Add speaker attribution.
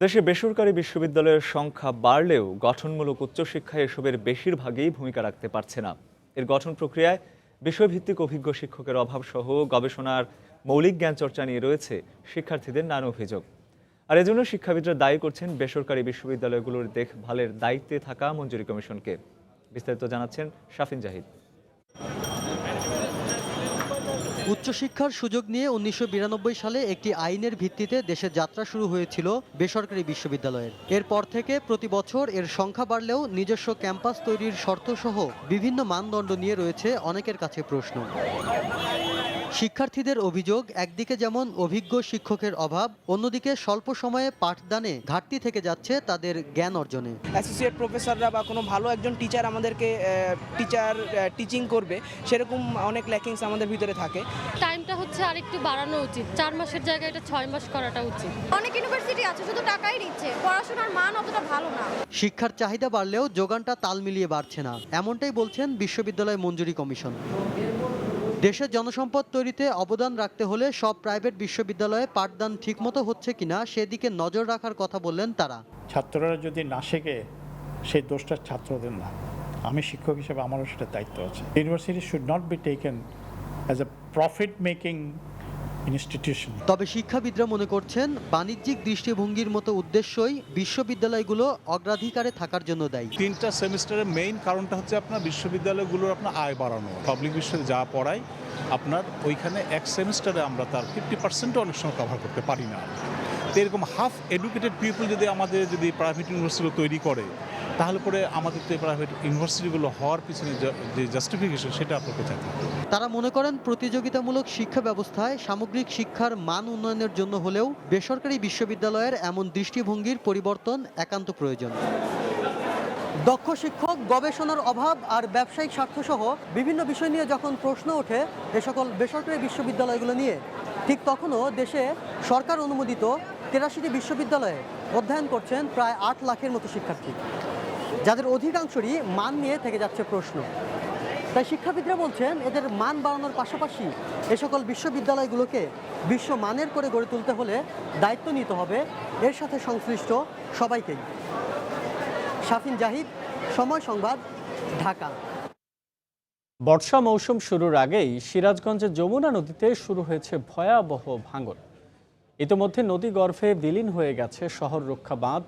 Speaker 1: দেশে বেসরকারি বিশ্ববিদ্যালয়ের সংখ্যা বাড়লেও গঠনমূলক উচ্চশিক্ষায় এসবের বেশিরভাগই ভূমিকা রাখতে পারছে না। এর গঠন প্রক্রিয়ায় বিষয়ভিত্তিক অভিজ্ঞ শিক্ষকের অভাব সহ গবেষণার মৌলিক জ্ঞান চর্চা নিয়ে রয়েছে শিক্ষার্থীদের নানা অভিযোগ। আর এজন্য শিক্ষাবিদরা দায়ী করছেন বেসরকারি বিশ্ববিদ্যালয়গুলোর দেখভালের দায়িত্বে থাকা মঞ্জুরি কমিশনকে। বিস্তারিত জানাচ্ছেন শাফিন জাহিদ।
Speaker 2: উচ্চশিক্ষার সুযোগ নিয়ে উনিশশো বিরানব্বই সালে একটি আইনের ভিত্তিতে দেশে যাত্রা শুরু হয়েছিল বেসরকারি বিশ্ববিদ্যালয়ের। এরপর থেকে প্রতি বছর এর সংখ্যা বাড়লেও নিজস্ব ক্যাম্পাস তৈরির শর্তসহ বিভিন্ন মানদণ্ড নিয়ে রয়েছে অনেকের কাছে প্রশ্ন। শিক্ষার্থীদের অভিযোগ একদিকে যেমন অভিজ্ঞ শিক্ষকের অভাব অন্যদিকে স্বল্প সময়ে পাঠদানে ঘাটতি থেকে যাচ্ছে তাদের জ্ঞান অর্জনে।
Speaker 3: অ্যাসোসিয়েট প্রফেসররা বা কোনো ভালো একজন টিচার আমাদেরকে টিচার টিচিং করবে সেরকম অনেক ল্যাকিংস আমাদের ভিতরে থাকে।
Speaker 4: টাইমটা হচ্ছে আর একটু বাড়ানো উচিত। চার মাসের জায়গায় এটা ছয় মাস করাটা উচিত।
Speaker 5: অনেক ইউনিভার্সিটি আছে শুধু টাকাই নিচ্ছে। পড়াশোনার মান অতটা ভালো না।
Speaker 2: শিক্ষার চাহিদা বাড়লেও যোগানটা তাল মিলিয়ে বাড়ছে না। এমনটাই বলছেন বিশ্ববিদ্যালয় মঞ্জুরি কমিশন। দেশের জনসম্পদ তৈরিতে অবদান রাখতে হলে সব প্রাইভেট বিশ্ববিদ্যালয়ে পাঠদান ঠিকমতো হচ্ছে কিনা সেদিকে নজর রাখার কথা বললেন তারা।
Speaker 6: ছাত্ররা যদি না শেখে, সেই দোষটা ছাত্রদের না। আমি শিক্ষক হিসেবে আমারও সেটা দায়িত্ব আছে। University should not be taken as a profit making institution
Speaker 2: তবে শিক্ষাবিদরা মনে করছেন বাণিজ্যিক দৃষ্টিভঙ্গির মতো উদ্দেশ্যই বিশ্ববিদ্যালয়গুলো অগ্রাধিকারে থাকার জন্য দায়ী।
Speaker 7: তিনটা সেমিস্টারের মেইন কারণটা হচ্ছে আপনার বিশ্ববিদ্যালয়গুলোর আপনার আয় বাড়ানো। পাবলিক বিশ্ববিদ্যালয়ে যা পড়ায় আপনার ওইখানে এক সেমিস্টারে আমরা তার ফিফটি পার্সেন্টও অনেক সময় কভার করতে পারি না। তো এরকম হাফ এডুকেটেড পিপল যদি আমাদের যদি প্রাইভেট ইউনিভার্সিটি তৈরি করে তাহলে পরে আমাদের তো প্রাইভেট ইউনিভার্সিটিগুলো হওয়ার পিছনে যে- জাস্টিফিকেশন সেটা আপনার কোথায় থাকে
Speaker 2: তারা মনে করেন প্রতিযোগিতামূলক শিক্ষা ব্যবস্থায় সামগ্রিক শিক্ষার মান উন্নয়নের জন্য হলেও বেসরকারি বিশ্ববিদ্যালয়ের এমন দৃষ্টিভঙ্গির পরিবর্তন একান্ত প্রয়োজন। দক্ষ শিক্ষক, গবেষণার অভাব আর ব্যবসায়িক স্বার্থসহ বিভিন্ন বিষয় নিয়ে যখন প্রশ্ন ওঠে এ সকল বেসরকারি বিশ্ববিদ্যালয়গুলো নিয়ে, ঠিক তখনও দেশে সরকার অনুমোদিত তেরাশিটি বিশ্ববিদ্যালয়ে অধ্যয়ন করছেন প্রায় আট লাখের মতো শিক্ষার্থী। যাদের অধিকাংশরই মান নিয়ে থেকে যাচ্ছে প্রশ্ন। তাই শিক্ষাবিদরা বলছেন, এদের মান বাড়ানোর পাশাপাশি এ সকল বিশ্ববিদ্যালয়গুলোকে বিশ্ব মানের করে গড়ে তুলতে হলে দায়িত্ব নিতে হবে। এর সাথে সংশ্লিষ্ট সবাইকেই। শাফিন জাহিদ, সময় সংবাদ, ঢাকা।
Speaker 8: বর্ষা মৌসুম শুরুর আগেই সিরাজগঞ্জের যমুনা নদীতে শুরু হয়েছে ভয়াবহ ভাঙন। ইতোমধ্যে নদী গর্ভে বিলীন হয়ে গেছে শহর রক্ষা বাঁধ